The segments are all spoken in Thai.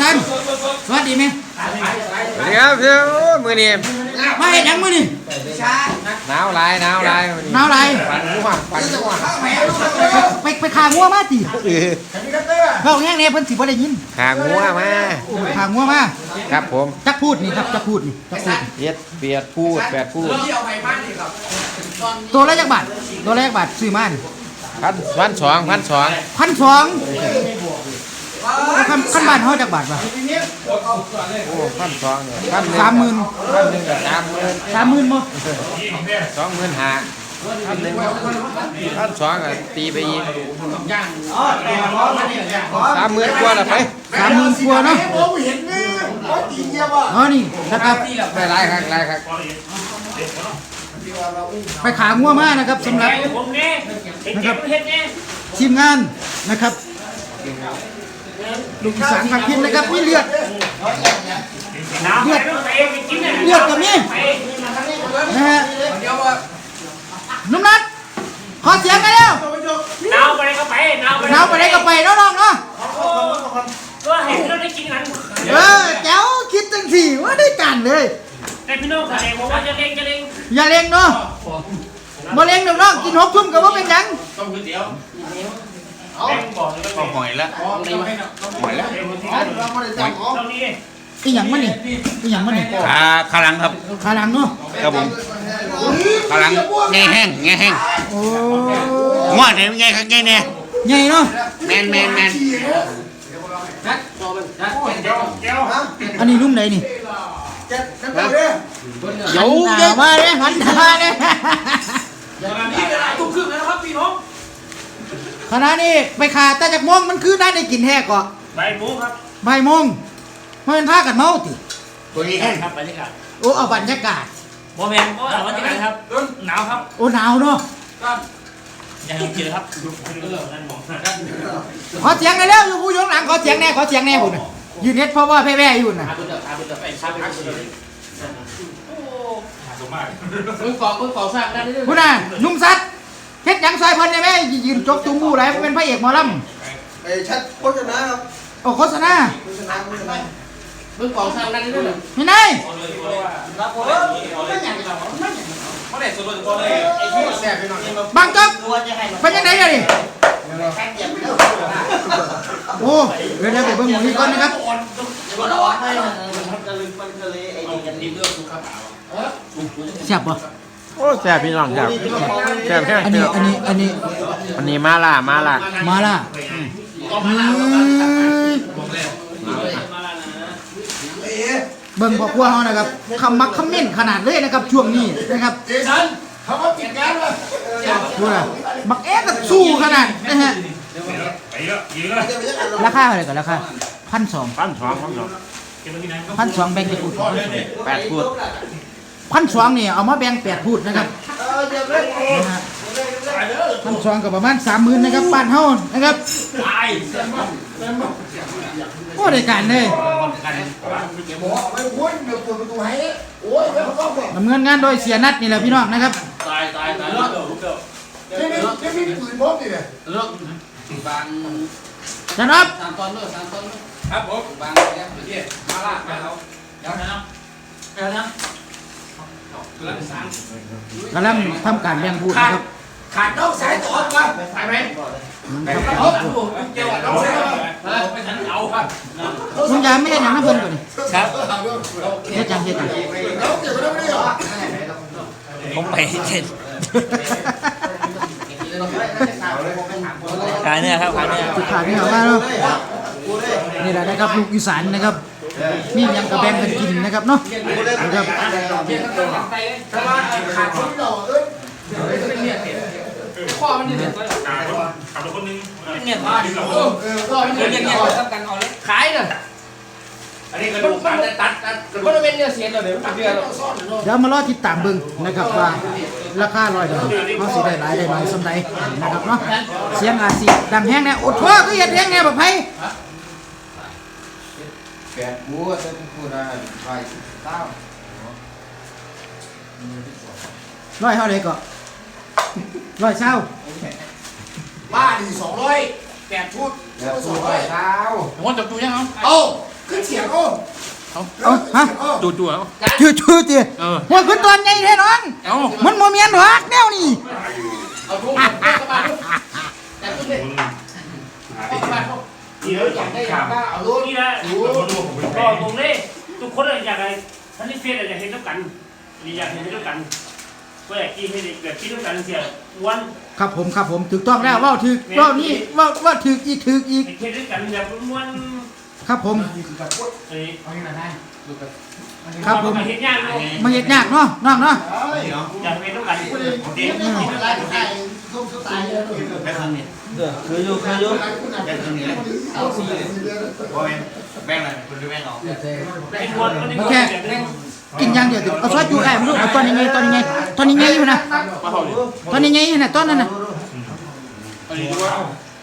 ท่านสวัสดีไหมสวัสดีครับพี่โอ้ยมือนี่มาเห็นยังมือนี่หนาวหลายหนาวหลายมื้อหนาวหลายปั่นง่วงปั่นง่วงไปไปขางัวมาติเออเฮาแง่เนี่ยเพิ่นสิบ่ได้ยินหางัวมาขางัวมาครับผมจักพูดนี่ครับจักพูดนี่จักพูดเย็ดเปียดพูดแปดพูดตัวละจักบาทตัวละจักบาทซื้อมานี่พันพันสองพันสองพันสอง คันคันบ้านเฮาจักบาทป่ะโอ้พันสองเนี่ยพันสามหมื่นพันหนึ่งกับสามหมื่นสามหมื่นบ่สองหมื่นห้าพันหนึ่งพันสองก็ตีไปอีกสามหมื่นกว่าละไปสามหมื่นกว่าเนาะอ๋อนี่นะครับไปหลายครั้งหลายครั้งไปขางัวมานะครับสำหรับผมเนี่ยนะครับเฮ็ดเนี่ยทีมงานนะครับ ลูกอีสานผักพินนะครับมีเลือดน้ำไปต้องไปไปกินเนี่ยเลือดกับนี่ไปนะฮะนุ่มนัดขอเสียงกันแล้วน้ำไปไหนก็ไปน้ำไปเราไปได้ก็ไปเนาะน้องเนาะก็เห็นเราได้กินกันเออแจ๋วคิดจังสี่ว่าได้กันเลยแต่พี่น้องเขาเองบอกว่าจะเล่งจะเล่งอย่าเล็งเนาะบ่เล็งดอกน้องกินหกทุ่มก็ว่าเป็นหยังแม่งบอกเลยว่าหอยละหอยละอีหยังมันนี่อีหยังมันนี่ขาขาหลังครับขาหลังเนาะครับผมขาหลังแง่แห้งแง่แห้งโอ้ง่วงเนี่ยไงครับไงเนี่ยใหญ่เนาะแมนแมนแมนอันนี้ลุ่มไหนนี่เดี๋ยวหันหน้ามาเลยหันหน้าเลย ขณะนี้ไปขาแต่จากโมงมันคือได้ได้กินแท้ก่อใบหมูครับบ่ายโมงมันพากันเมาติตัวนี้แห้งครับไปเลยครับโอ้เอาบรรยากาศโมเมนต์ก็เอาที่ไหนครับหนาวครับโอ้หนาวเนาะอย่าให้เจอครับนั่นมองขอเสียงหน่อยเร็วอยู่ผู้อยข้างหลังขอเสียงแน่ขอเสียงแน่คุณน่ะยืนเน็ตเพราะว่าแพ้ๆอยู่น่ะมึงกอกมึงกอกสร้างได้ด้วย คุณน่ะนุ่มสัตว์เฮ็ดหยัง ซอยเพิ่นได้ไหมยืนจกตุ้งมูไรเป็นพระเอกหมอลไอ้ชัดโฆษณาครับำโอ้โฆษณาโฆษณาโฆษณามึงกอกสร้างได้ด้วยเหรอเห็นไหมแซ่บไปหน่อยบางจอกเป็นยังไงเลยโอ้เดี๋ยวเดี๋ยวไปเบิ่งหมองนี้ก่อนนะครับแซ่บป่ะ โอ้แซ่บพี่น้องครับแซ่บแค่อันนี้อันนี้อันนี้อันนี้มาล่ามาล่ามาล่ะอืมเบิ่งบอกว่าเฮานะครับคำมักคำเม่นขนาดเลยนะครับช่วงนี้นะครับเจสันเขาว่าปิดงานวะดูนะบักเอ๊ะก็สู้ขนาดนะฮะไปเยอะเยอะจะไปยังไงราคาอะไรก่อนราคาพันสองพันสองพันสองเก็บไว้ที่ไหนพันสองแบ่งกี่พูดแปดพูด พันสองเนี่ยเอามาแบ่งแปดพูดนะครับเออเดี๋ยวเลยนะฮะพันสองกับประมาณสามหมื่นนะครับบ้านเฮานะครับตายโอ้ได้การเลยบอกไม่พ้นเดี๋ยวเปิดประตูให้โอ้ยเดี๋ยวเขาบอกดำเนินงานโดยเสียนัดนี่แหละพี่น้องนะครับตายตายตายแล้วนี่นี่นี่มีปืนพกนี่เนี่ยเรื่องบางจันครับสามตอนเลิกสามตอนเลิกครับผมบางเนี่ยเมื่อกี้มาละไปเอาเดี๋ยวนะเดี๋ยวนะ กำลังทำการแบ่งพูดขาดนะครับขาดนอกสายตัวครับไปไหมครับเกี่ยวกับนอกสายไม่ทันเอาครับคุณยายไม่เห็นอย่างนั้นเพิ่นก่อนนี่ครับเฮ็ดจังเฮ็ดจังแล้วเก็บไว้ได้ไม่ได้เหรอผมไปเจ็ดขายเนี่ยครับขายเนี่ยสุดท้ายนี่ออกมาเนาะนี่แหละนะครับลูกอีสานนะครับ มีหยังกระแบงกันกินนะครับเนาะนะครับถ้าว่าขาดคนต่อเอ้ยข้อมันนี่เนี่ยเนี่ยเออเออก็ไม่เนเงี้ยต่อเงี้ยทำกันเอาเลยขายเลยอันนี้กระดูกตัดตัดตัดมันเป็นเนี่ยเสียเลยเดี๋ยวเดือนเดี๋ยวมารอติดตามเบิ่งนะครับว่าราคาร้อยดอกเขาสิได้หลายได้น้อยสำใดนะครับเนาะเสียงอาจสิดังแห้งแน่อดทนก็เฮ็ดแห้งแน่แบบไผ แปดบัวจะพูดได้ไปเต้าร้อยเท่าไหร่ก็ร้อยเช้าบ้าดีสองร้อยแปดชุดแล้วสู้ไปเท้าผมว่าจบตัวยังเอาเอ้าขึ้นเสียงโอ้เอาฮะจูจูเอาชื่อชื่อจีเออหัวขึ้นตอนใหญ่แท้น้องเอามันโมเมียนหรอกแนวนี่เอาทุ่งเอาทุ่งกระบาดแต่ตุ้มเลยเอากระบา ดเดี๋ยวอยากได้อยากได้เอาลูกนี่นะก็ตรงนี้ทุกคนอยากอะไรท่านที่เฟียอยากเห็นต้องกันอยากเห็นต้องกันก็อยากกินให้เด็กแบบกินต้องกันเสียวันครับผมครับผมถูกต้องแล้วเว่าถือเว่านี่เว่าเว่าถืออีกถืออีกเห็นต้องกันแบบม้วนครับผมเฮ้ยครับผมเห็นยากเนาะมาเห็ดยากเนาะน้องเนาะอยากเห็นต้องกันเด็กอะไรไข่ส้มสไตล์เลย คืออยู่คืออยู่เอาสีเลยแบ่งอะไรคุณดูแบ่งออกเป็นม้วนมันนี่แค่กินอย่างเดียวติเอาซอสจูแอบลูกเอาตอนยังไงตอนยังไงตอนยังไงอยู่นะตอนยังไงนะตอนนั้นนะ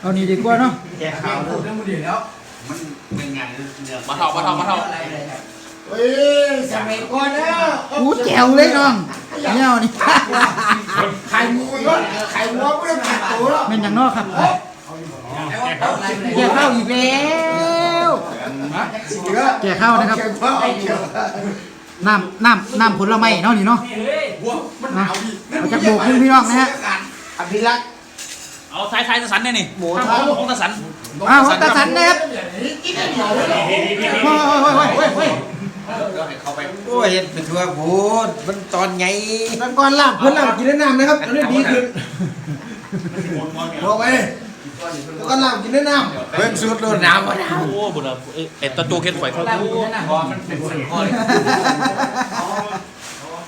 เอานี่ดีกว่าเนาะแกข่าวเลยมันเป็นงานเนื้อมาเท่ามาเท่ามาเท่า เฮ้ยสมัยก่อนนะกูแจวเลยน้องเนี่ยนี่ไข่หมูยศไข่หัวไม่ต้องกัดตัวหรอกเป็นอย่างนอกครับแก่ข้าวอีกแล้วแก่ข้าวนะครับเก็บข้าวเก็บน้ำน้ำน้ำผลไม้เนาะนี่เนาะเฮ้ยนะเอาจากโบกขึ้นพี่น้องนะฮะอภิรักษ์เอาท้ายท้ายตะสันเนี่ยนี่หมูท้าของตะสันอ้าวตาสันนะครับโอ้ยโอ้ยโอ้ยโอ้ย โอ้ยเข้าไปโอ้ยเห็นเป็นตัวพูดมันตอนไงตอนก่อนลาบเพิ่นลาบกินได้น้ำนะครับตอนนี้ดีขึ้นบอกไปก็ลาบกินได้น้เพิ่งสุดเลยน้ำมาน้ำโอ้บุญอะเอ็ดตะตูเข็ดไฟเขาดูพอมันเป็นส่วนข้อ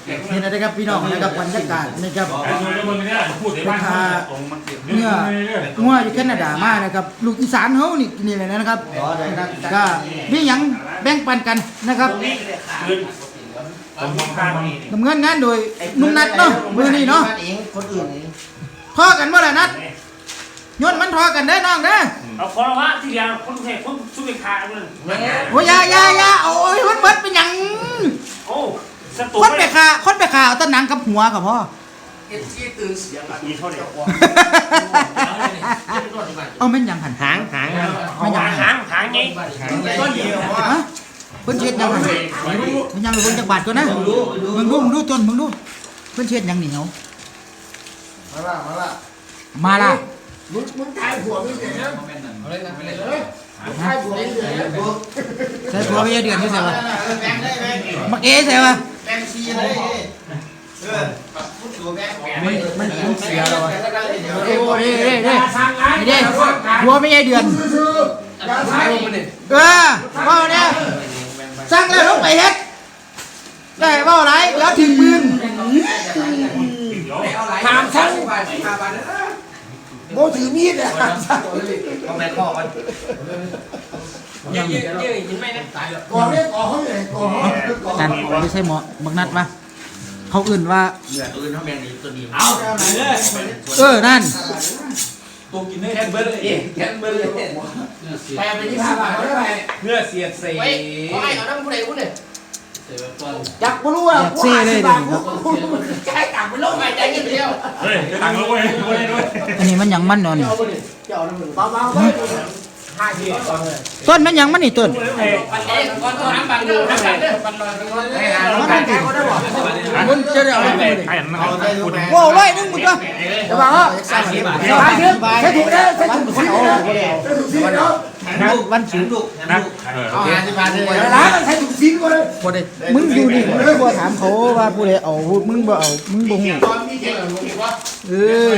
นี่นะครับพี่น้องนะครับบรรยากาศนะครับพูดได้บ้างตรงมันเสียเมื่องัวอยู่แคนาดามานะครับลูกอีสานเฮานี่นี่แหละนะครับก็มีหยังแบ่งปันกันนะครับคืนผมมองข้างนี่ดำเนินงานโดยนุ่มนัดเนาะมือนี้เนาะเองคนอื่นเองทอกันบ่ล่ะนัดโยนมันทอกันได้อน้องเด้อเอาคนละว่าที่เดียวคนแข่งคนสู้ไปขามันโอ้ยอยาอยาอยาโอ้ยมันเบิดเป็นหยังโอ้ สตูคนไปขาคนไปขาเอาแตะหนังกับหัวกับพ่อ เอ็นซีตื่นเสียงมีเท่าเดียวเอาแม่นหยังหันหางหางแม่นหยังหางหางไงต้นเดียวว่าฮะเพิ่นเช็ดหยังหันมันยังเบิ่งจักบาทก่อนนะมึงดูมึงดูต้นมึงดูเพิ่นเช็ดหยังนี่เหรอำมาละมาละมาล่ะมึงมึงทายผัวไม่เสียนะเอาเลยนะไปเลยทายผัวไม่เสียนะใส่ผัวไปเดือนที่ใส่วะแบ่งได้ไหมมักเอใส่วะ แบ่งซีเลยเออพูดตัวแบ่งมันมันมันเสียแล้ววะเอโอ้อเด้เด้เด้นี่เด้ผัวไม่ใช่เดือนซื้ออย่าทายมันเนี่ยเออว่าเนี่ยสั่งแล้วลงไปเฮ็ดได้เว่าไรแล้วถึงปืนถามฉันโมถือมีดอะต้องแบ่งข้อกัน เยอะเยอะเยอะยินไหมนะตายแล้วก่อนเนี่ยก่อเขาใหญ่ก่อเขาก่อกันไม่ใช่หมอบักนัดวะเขาอื่นว่าเหลือตัวอื่นเขาแบ่งนี้ตัวนี้เอาไหนเลยเออนั่นตัวกินได้แค่เบอร์เลยแค่เบอร์เลยแปลไปที่ผ้าบาทได้ไหมเนื้อเสียดเสียไว้เอาน้ำผู้ใดผู้หนึ่งอยากรู้ว่าอยากเซ่เลยเดี๋ยวนี้ครับแค่ต่างไปโลกใหม่ใจเย็นเดียวเฮ้ยตังค์ด้วยด้วยด้วยอันนี้มันหยังมันเนาะนี่เบาๆไม่ ห้าทีก่อนเลยต้นมันยังมันนี่ต้นมันนต้องน้ำบังดูน้ำบังเด้อปันลอยปันลอยให้หาน้องไก่มันจะได้เอาไปเลยไอ้นั่นเอาได้รู้ไหมว้าวร้อยนึงมึงก็จะบอกว่าใส่ถุงใส่ถุงใส่ถุงนะใส่ถุงซีนะใส่ถุงซีนะวันสูงลูกนะเออเอาหาสิบาทเลยเวลาใส่ถุงซีก่อนเลยบ่ได้มึงอยู่นี่มึงไม่บ่ถามเขาว่าผู้ใดเอามึงบ่เอามึงบ่ฮู้ตอนมีเงหรือมีวะเออ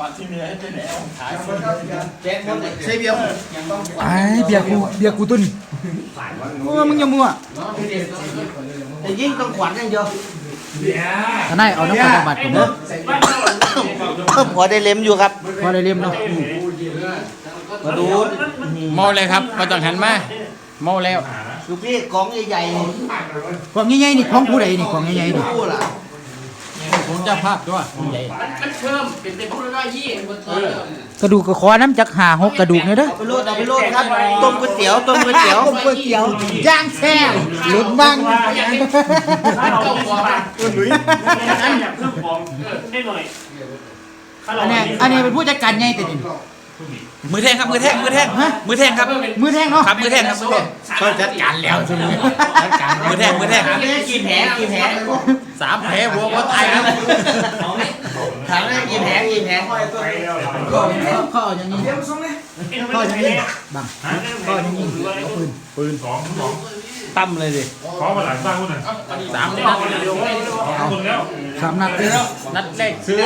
มีเก่งวะตายเดี๋ยวขึ้นไปบ้านแนวถอนนะครับแจ้งหมดเลยใช่เบี้ยวยังต้องไอ้เบียร์กูเบียร์กูตัวนี้โอ้มึงอย่ามั่วแต่ยิ่งต้องขวัญอย่างเดียวทนายเอาน้ำปลาบัดก่อนเด้อพอได้เล็มอยู่ครับพอได้เรียมเนาะมาดูเมาเลยครับมาต้องหันมาเมาแล้วดูพี่กองใหญ่ของใหญ่ๆนี่ของผู้ใดนี่ของใหญ่ๆนี่ ๆพูดล่ะผมจะภาพด้วยมันเพิ่มเป็นเป็นผู้น้อยยี่บนตัวกระดูกก็ขอน้ำจักหาหกกระดูกเนี่ยเด้อ เอาไปโลดเอาไปโลดครับต้มก๋วยเตี๋ยวต้มก๋วยเตี๋ยว ต้มก๋วยเตี๋ยวย่างแซ่บหลุดบ้างถ้าเราไม่สบายอันอยากเพิ่มฟองได้หน่อยอันนี้อันนี้เป็นผู้จัดการใหญ่แต่นี่ มือแทงครับมือแทงมือแทงมือแทงครับ มือแทงเนาะครับมือแทงครับมือแทงเขาจัดการแล้วใช่ไหมจัดการมือแทงมือแทง กี่แผลกี่แผลสามแผลหัวก็ตายแล้วถามได้กี่แผลกี่แผลเขาเอาอย่างนี้เขาอย่างนี้บังเขาอย่างนี้เอาปืนตั้มเลยดิขอมาหลายสร้างคนหน่อยสามนัดคนแล้ว สามนัดเลยนัดแรกซื้อ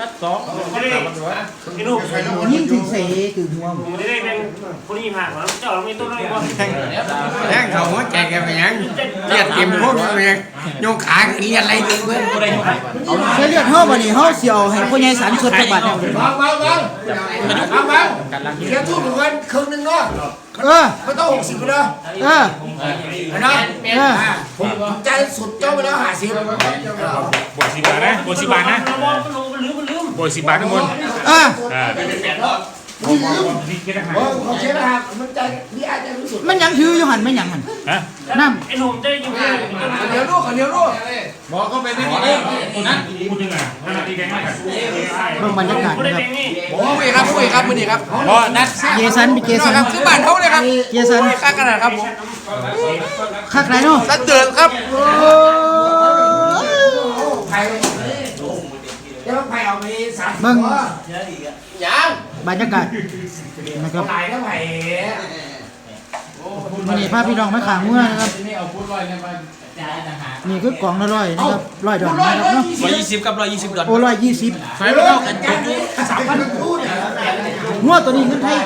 นัดสองไอ้ลูกยิงถึงเสถึงหัวผมได้เป็นคนที่ผ่านมาเจ้าเราไม่ต้องเลยว่าแทงเขาหัวแกแกไปยังเลียดเต็มพวกไปยังโยกขาขึ้นเลียดอะไรถึงเพื่อนใช้เลือดเฮาบ่นี่เฮาสิเอาให้พ่อใหญ่สันสดจักบาทเนี่ยบางบางบางบางบางเดี๋ยวทุกเงินครึ่งหนึ่งเนาะเออไม่ต้องหกสิบเลยเออนะเออผมใจสุดเจ้าไปแล้วห้าสิบบวกสิบบาทนะบวกสิบบาทนะมันมองมันรู้มันลืมมันลืมบวกสิบบาททุกคนเอออ่านี่แค่ทหารโอ้เขาเชื่อนะครับมันใจนี่อาจจะรู้สึกมันหยังถืออยู่หั่นมันหยังหั่นฮะน้ไอ้หนุ่มจะอยู่ที่เดี๋ยวลูกเดี๋ยวลูกบอกก็เป็นนี่เองนั่นพูดยังไงนั่นตีแกงมากกันำเบิ่งบรรยากาศไม่ได้นะครับเป็นนี่คุยครับคุยครับมือนี้ครับพอนัดเจสันไปเจสันครับคือบ้านเขาเลยครับเจสันค่าขนาดครับผมคักไรเนาะสันเตือนครับ โอ้ย ไผ่เดี๋ยวไผ่ เอาไปสามเบิ่งยังบรรยากาศนะครับหลายแล้วไผ่วันนี้พาพี่น้องมาขางเมื่อนะครับนี่เอาพูดลอยเนี่ยมาจ่ายต่างหากนี่คือกล่องละร้อยนะครับร้อยดอกนะครับเนาะร้อยยี่สิบกับร้อยยี่สิบดอลโอ้ร้อยยี่สิบใช้ไม่เท่ากันจุดสามพันพูดเนี่ยหัวตัวนี้เงินไทย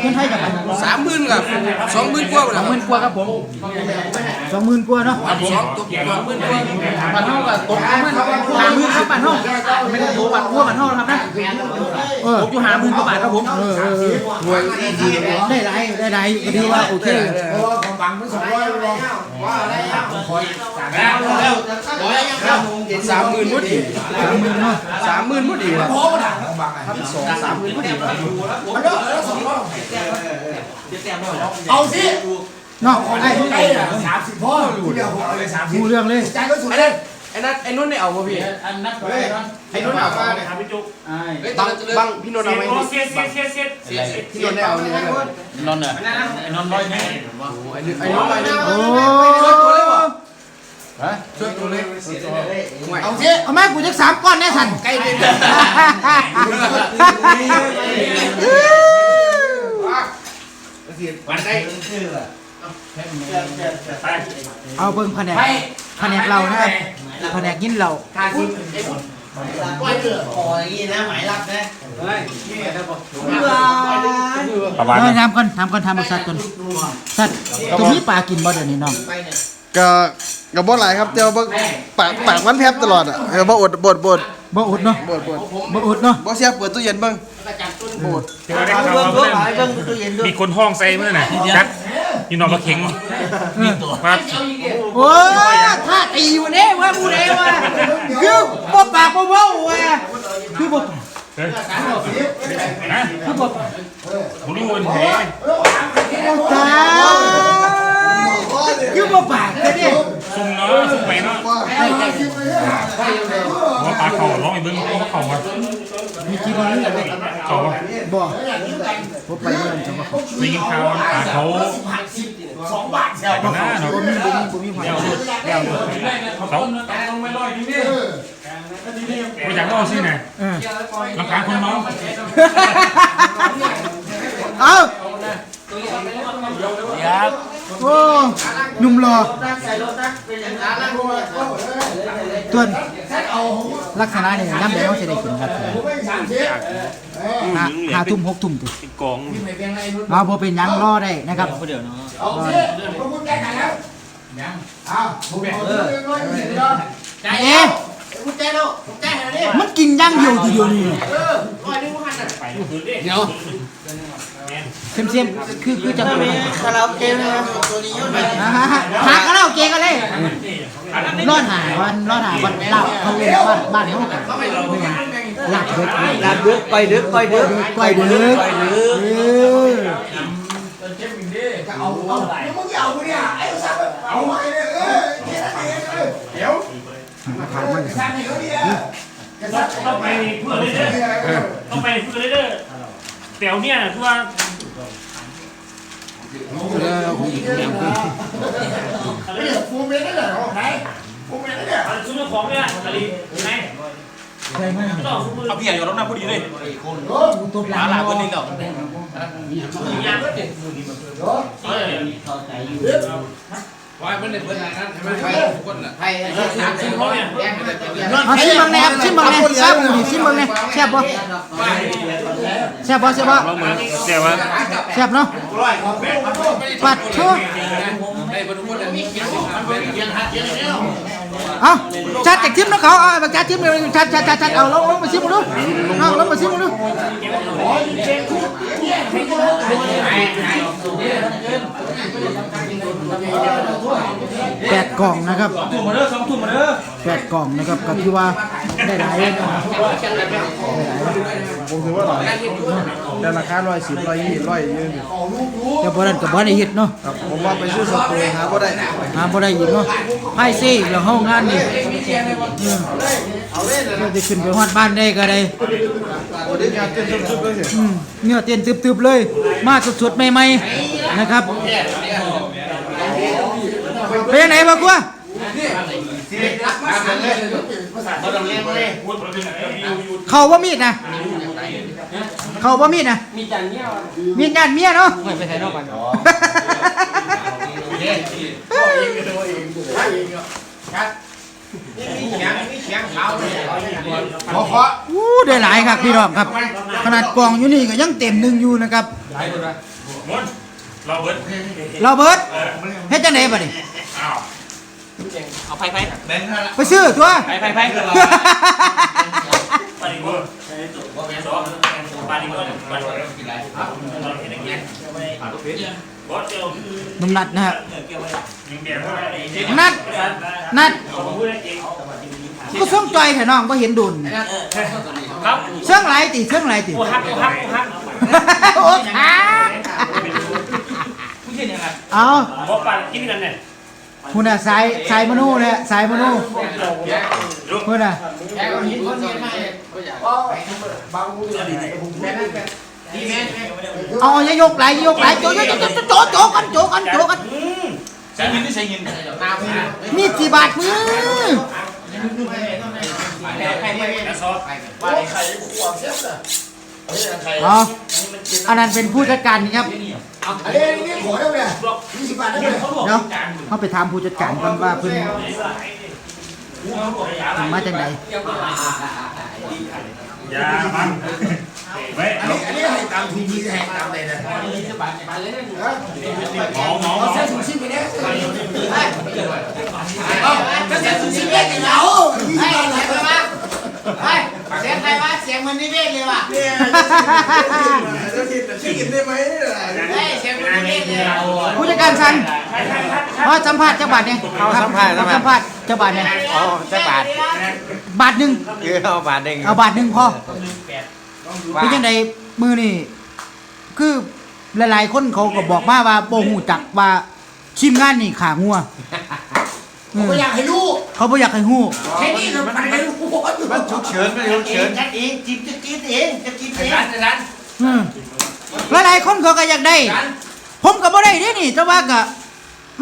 เงินไทยกับสามหมื่นกับสองหมื่นกว่าสองหมื่นกว่าครับผมสองหมื่นกว่าเนาะสองตัวสองหมื่นกว่าบัตรเท่ากับตกหมื่นห้าหมื่น ครับบัตรเท่าไม่ได้ตัวบัตรหัวบัตรเท่านะครับนะเออผมอยู่หาหมื่นกว่าบาทครับผมเออเออเออได้ไรได้ไรก็ดีว่าโอเคโอ้ของบังมันสองร้อยเลยสามหมื่นมุดอีกสามหมื่นเนาะสามหมื่นมุดอีกพอมันอะของบังอะสองสามหมื่นพอดีมันเลิกแล้วสองร้อยเอาสิเนาะของไอ้ไอ้ไอ้สามสิบพ่อที่เดียวผมเอาเลยสามสิบดูเรื่องเลยใจก็สุดไอ้เลนั่ยน ไอ้นั่นไอ้นุ่นเนี่ยเอาป่ะพี่อันนัดไปไอ้นุ่นเอาป่ะถามพี่จุ๊กบังบังพี่นุ่นเสีเอายไหมโอเสียเสียเสียเสียเสียพี่นุ่นได้เอาเนี่ยนอนเนี่ยนอนร้อยนี่ไอ้นุ่นไอ้นุ่นไอ้นุ่นโอ้ช่วยตัวเล็กเอาสิเอามากูจะสามก้อนแน่สันใกล้เป็นวันได้ไป เอาเบิ่งแผนกแผนกเรานะครับแผนกยินเราห้าสิบปล่อยเถื่อคออย่างนี้นะหมายรับนะประมาณเออนั้นทำก่อนทำก่อนทำบริษัทก่อนสัตว์ตัวนี้ปลากินบ่เดี๋ยวนี้น้อง ก็ก็บ่หลายครับแต่ว่าบ่ปากปากมันแพบตลอดอะเออบ่อดบดบดบ่อดเนาะบดบดบ่อดเนาะบ่เสียเปิดตู้เย็นเบิ่งที่ว่าได้ข่าวว่าเพื่อนมีคนห้องใส่เมื่อไหร่จัดนี่นอนมาเข็งครับโอ้ท่าตีวันนี้ว่าบูเด้ว่าคือบ่ปากบ่เว้าว่าคือบ่ปากนะคือบ่ปากผมรู้วันไหนตาย คือบ่ปากแต่เนี่ยซุ่มเนาะซุ่มไปเนาะว่าปลาเข่าร้องไอ้เบิ้งเขาเข่ามามีกี่คนนี่เข่าบ่บ่ไปเบิ่งจังว่าได้ยินข่าวปลาเขาสองบาทเดียวหน้าเนาะบ่มีบ่มีบ่มีความเขาไม่อยากเล่าสิไงเออลำคาคนเมาเอาโอ้ หนุ่มหล่อต้นลักษณะนี่ย่ำเดี๋ยวเราจะได้กินครับสามสิบห้าห้าทุ่มหกทุ่มตัวกองเอาพอเป็นหยังรอได้นะครับเอาสิผมพูดแก้ไขแล้วยังอ้าวผมเอาเรื่องร้อยยี่สิบเนาะเอ๊ะคุณแจ้แล้วคุณแจ้แล้วนี่มันกินอย่างเดียวทีเดียวนี่เออคอยนึกว่าหันอะไปคืนดิเดี๋ยว เสียมเสียมๆคือคือจะเป็นคาราโอเกะนะครับตัวนี้ยุ่งเลยหาหากันแล้วเกกันเลยรอดหาวันรอดหาวันหลับเขาเรียกบ้านบ้านเขากันหลับดึกหลับดึกไปดึกไปดึกไปดึกเออเอาเอาแล้วมึงเอากูเนี่ยไอ้สัตว์เอาไปเลยเออเจ๊นั่นเองเลยเดี๋ยวสัตว์ให้เขาเนี่ยสัตว์ต้องไปเพื่อเลยเด้อต้องไปเพื่อเลยเด้อเตี๋ยวเนี่ยนะคือว่า ไม่ได้ฟูเมนได้เหรอไหนฟูเมนได้เหรออันซุ้มของเนี่ยอะไรไหนใช่ไหมต้องซุ้มมือเอาพี่ใหญ่อยู่รถหน้าพอดีเลยตัวหลัหางหลาคนนี้เหรอยังว่ามันเลยเปิดงานนั้นใช่ไหมใครทุกคนน่ะซุ้มเขาเนี่ยเอาชิมเบังแหนครับชิมเบังแหนแซ่บอยู่นี่ชิมเบังแหนแซ่บบ่แซ่บบ่แซ่บบ่ลองมือเดี๋ยวว่าแซ่บเนาะปัดเชื่อไอ้บรรทุกคนอันนี้เกี่ยวมันเป็นเกี่ยวหัดเกี่ยวเกี่ยว เอาจัดจากชิมนะเขาเอามาจัดชิมเลยจัดจัดจัดจัดเอาลงลงมาชิมดูน้องลงมาชิมดูแปดกล่องนะครับทุ่มมาเด้อสองทุ่มมาเด้อแปดกล่องนะครับก็คือว่าได้หลายเลายผมถือว่าหลายแต่ราคาร้อยสิบร้อยยี่ร้อยยืนแต่บ่นั้ก็บ่ได้เฮ็ดเนาะผมว่าไปซื้อสตูหาบ่ได้หาบ่ได้อีกเนาะไพ่ซี่แล้วเฮางานนี่เออเพื่อจะขึ้นไปฮอดบ้านได้ก็ได้โอ้เดี๋ยวงานเต้นชุบๆเลยสิอืมเนื้อเต้นตึบๆเลย มาสดๆใหม่ๆนะครับเป็นยังไงบ่กลัวเขาว่ามีดนะเขาว่ามีดนะมีจานเมียมีจานเมียเนาะไม่ไปใส่นอกกัน ขอขออู้ได้หลายครับพี่น้องครับ ขนาดกล่องอยู่นี่ก็ยังเต็มหนึ่งอยู่นะครับมนเราเบิร์ดเราเบิร์ดเฮ็ดจังได๋บัดนี้อ้าวเอาไฟไฟแบงค์ไปซื้อตัวไฟไฟไฟปาริโก้สองปาริโก้ปาริโก้เราเห็นอย่างเงี้ยบ อสเดียวนุ่มนัดนะฮะยิงเดียวเท่าไหร่นัดนัดผมพูดได้จริงก็ส่งจอยแท้น้องบ่เห็นดุนครับเชิงหลายติเชิงหลายติกูฮักกูฮักกูฮักโอ้ขาเอาบอกปันกินกันเนี่ยคุณน่ะสายสายมโนเลยสายมโนคุณน่ะแกก็หินคนเงี้ยมาเองบางมือ ดีแม่เอาอย่ายกไหลอย่ายกไหลโจโจโจโจโจโจกันโจกันโจกันใช้หินที่ใช้หินนาพี่มีดกี่บาทมือใครไม่ไม่แล้วซอสว่าไข่ขวบเสียบเลยไข่เอาอันนั้นเป็นผู้จัดการนี่ครับอันนี้นี่ขอได้ไหมยี่สิบบาทได้ไหมเดี๋ยวเขาไปถามผู้จัดการก่อนว่าเพิ่นมาจากไหนยามัน ไว้อันนี้อันนี้ให้ตามทีวีให้ตามไหนนะหมอหมอหมอเส้นสุชิไปเนี่ยเอาเส้นสุชิเนี่ยเหงายี่สิบบาทไหนมาเฮ้ยเสียงใครวะเสียงมันนิเวศเลยว่ะจะกินจะกินได้ไหมเฮ้ยเสียงมันนิเวศเลยผู้จัดการสันพอสัมภาษณ์จักบาทเนี่ยเอาสัมภาษณ์สัมภาษณ์จักบาทเนี่ยอ๋อจักบาทบาทหนึงคือเอาบาทหนึ่งเอาบาทหนึงพอว่า เป็นจังไดมือนี่คือหลายๆคนเขาก็บอกมาว่าบ่ฮู้จักว่าทีมงานนี่ขางัวเออไม่อยากให้รู้เขาบ่อยากให้ฮู้แค่นี้เราไปไม่รู้มันฉุกเฉินมันฉุกเฉินจัดเองจิบจะกินเองจะกินเอง ร้านร้านอืมหลายๆคนเขาก็อยากได้ผมก็บ่ได้เด้นี่แต่ว่าก็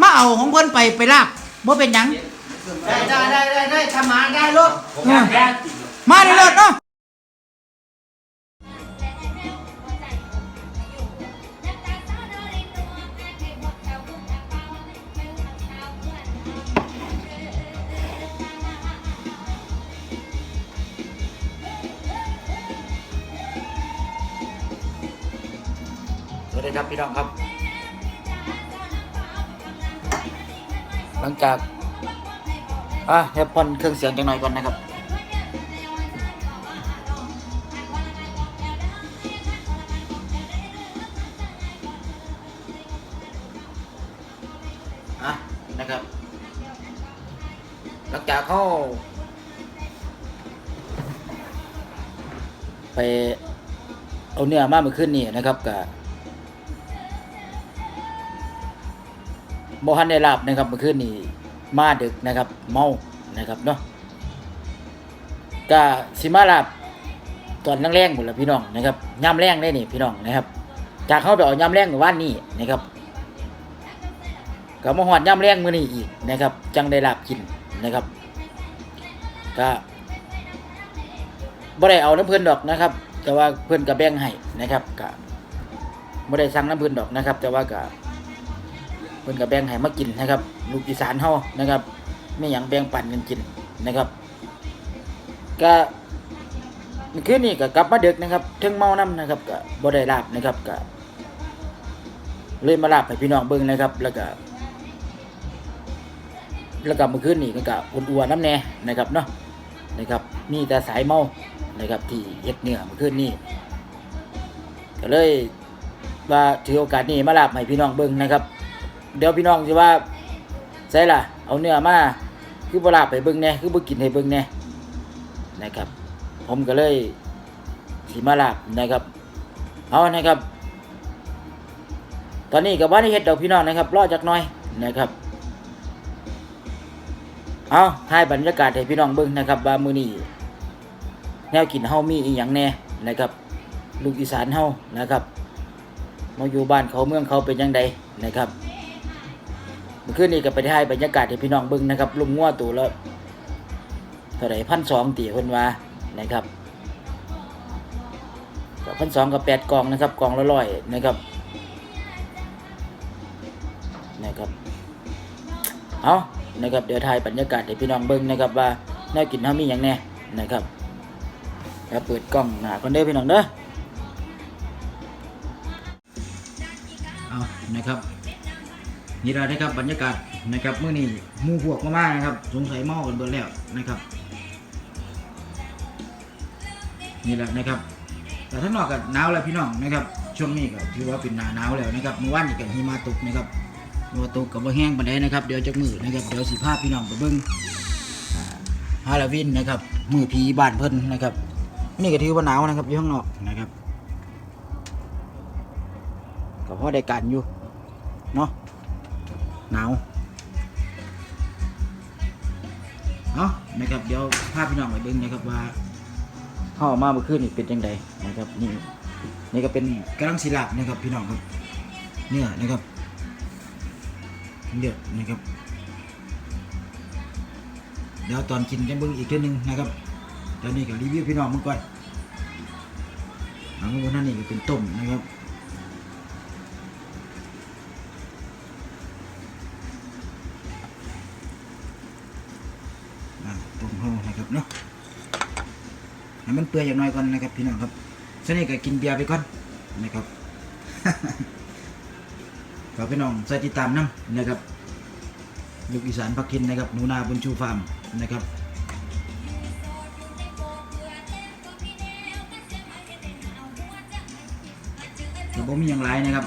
มาเอาของเพิ่นไปไปลากบ่เป็นหยังได้ได้ได้ได้ได้ทำมาได้ลูกเออมาได้รถเนาะ วัสดีครับพี่น้องครับ หลังจากอะเฮปพอนเครื่องเสียงจังหน่อยก่อนนะครับอะนะครับ หลังจากเข้า ไปเอาเนื้อมาเมื่อคืนนี้นะครับกับ โมฮันได้ลาบนะครับเมื่อคืนนี้มาดึกนะครับ เมานะครับเนาะก็สิมาลาบตอนแรงๆหมดแล้วพี่น้องนะครับย่ำแรงได้นี่พี่น้องนะครับ จากเขาไปเอาย่ำแรงเมื่อวานนี้นะครับก็มาหอดย่ำแรงมื้อนี้อีกนะครับ จังได้ลาบกินนะครับก็บ่ได้เอาน้ำเพิ่อนดอกนะครับ แต่ว่าเพิ่อนก็แบ่งให้นะครับก็บ่ได้สั่งน้ำเพิ่อนดอกนะครับ แต่ว่าก็เพิ่นก็แบ่งให้มากินนะครับลูกอีสานเฮานะครับไม่หยังแบ่งปันกันกินนะครับก็เมื่อคืนนี้ก็กลับมาดึกนะครับถึงเมาน้ำนะครับก็บ่ได้ลาบนะครับก็เลยมาลาบให้พี่น้องเบิ่งนะครับ แล้วก็แล้วก็เมื่อคืนนี้ก็อุ่นอัวน้ำแน่นะครับเนาะนะครับมีแต่สายเมานะครับที่เฮ็ดเนื้อเมื่อคืนนี้ก็เลยว่าถือโอกาสนี้มาลาบให้พี่น้องเบิ่งนะครับ เดี๋ยวพี่น้องสิว่าใช่ล่ะ เอาเนื้อมาคือบลาบให้เบิ่งแหน่คือบ่กินให้เบิ่งแหน่นะครับ ผมก็เลยสีมาลาบนะครับเอานะครับ ตอนนี้กับว่าได้เฮ็ดดอกพี่น้องนะครับรอจักน่อยนะครับเอาถ่ายบรรยากาศให้พี่น้องเบิ่งนะครับว่ามื้อนี้แนวกินเฮามีอีหยังแน่นะครับลูกอีสานเฮานะครับมาอยู่บ้านเขาเมืองเขาเป็นยังไงนะครับ เมื่อคืนนี้ก็ไปถ่ายบรรยากาศให้พี่น้องเบิ่งนะครับลุมงัวตัวละเท่าไหร่พันสองตีเพิ่นว่านะครับพันสองกับแปดกล่องนะครับกล่องละร้อยนะครับนะครับเอานะครับเดี๋ยวถ่ายบรรยากาศให้พี่น้องเบิ่งนะครับว่าแนวกินเฮามีหยังแน่นะครับแล้วเปิดกล้องหนาคนเด้อพี่น้องเด้อเอานะครับ นี่เราได้ครับบรรยากาศนะครับเมื่อนี้มู่พวกมากๆนะครับ สงสัยเมากันเบิดแล้วนะครับ นี่แหละนะครับ แต่ทั้างนอกก็หนาวแล้วพี่น้องนะครับ ช่วงนี้ก็ถือว่าเป็นหนาหนาวแล้วนะครับเมื่อวานนี้ก็หิมะตกนะครับตัวตกกับว่าแห้งปานใดนะครับเดี๋ยวจะมือนะครับเดี๋ยวสิพาพพี่น้องไปเบิ้งอ่าฮาวีนนะครับมือผีบ้านเพิ่นนะครับ นี่ก็ถือว่าหนาวนะครับอยู่ข้างนอกนะครับก็พอได้การอยู่เนาะ หนาวเอานะครับเดี๋ยวพาพพี่น้องไปเบิ้งนะครับว่าเข้ามาเมื่อคืนนี่เป็นยังไงนะครับนี่นี่ก็เป็นกำลังศิลานะครับพี่น้องครับเนี่ยนะครับเดือดนะครับเดี๋ยวตอนกินจะเบิ่งอีกเทื่อหนึงนะครับตอนนี้ก็รีวิวพี่น้องมึงก่อนเอาเมื่อนั้นนี่ก็เป็นต้มนะครับ เนาะให้มันเปื่อยอย่างน้อยก่อนนะครับ พี่น้องครับส่วนนี้ก็กินเบียร์ไปก่อนนะครับฝากพี่น้องใส่ติดตามน้ำนะครับลูกอีสานพักทินนะครับหนูนาบุญชูฟาร์มนะครับแต่ผมมีอย่างไรนะครับ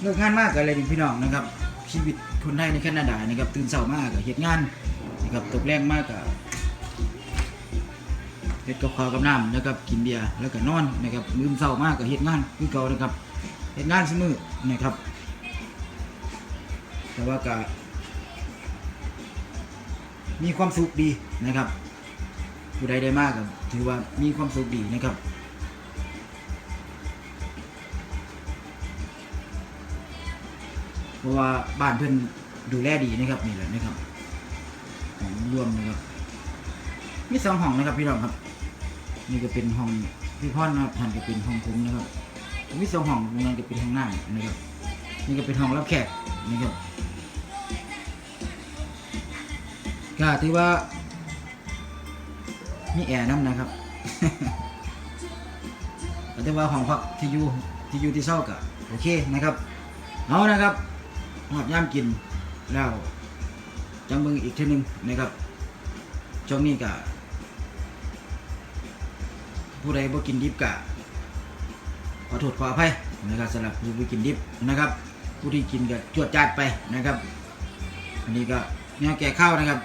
เลิกงานมากกันเลยพี่น้องนะครับ ชีวิตคนไทยในแคนาดานะครับตื่นเช้ามากกับเหตุงานนะครับตกแรงมากกับเฮ็ดกับข้าวกับน้ำนะครับกินเบียร์แล้วก็นอนนะครับลืมเช้ามากกับเหตุงานคือเก่านะครับเหตุงานเสมือนะครับ แต่ว่าก็มีความสุขดีนะครับผู้ใดได้มากก็ถือว่ามีความสุขดีนะครับ เพราะว่าบ้านเพื่อนดูแลดีนะครับนี่แหละนะครับของรวมนะครับมีสองห้องนะครับพี่น้องครับ นี่ก็เป็นห้องพี่พ่อนะครับท่านก็เป็นห้องผมนะครับมีสองห้องตรงนั้นก็เป็นห้องน้ำนะครับ นี่ก็เป็นห้องรับแขกนะครับก็ถือว่ามีแอร์น้ำนะครับก็ถือว่าห้องพักที่อยู่ที่อยู่ที่เศร้าก็โอเคนะครับ เอานะครับ หอดย่ามกินแล้วจังเบิงอีกทีหนึงนะครับช่วงนี้กะผู้ใดบ่กินดิบกะขอโทษขออภัยนะครับสำหรับผู้ที่กินดิบนะครับ ผู้ที่กินก็จวดจาดไปนะครับ อันนี้ก็แนวแก่ข้าวนะครับ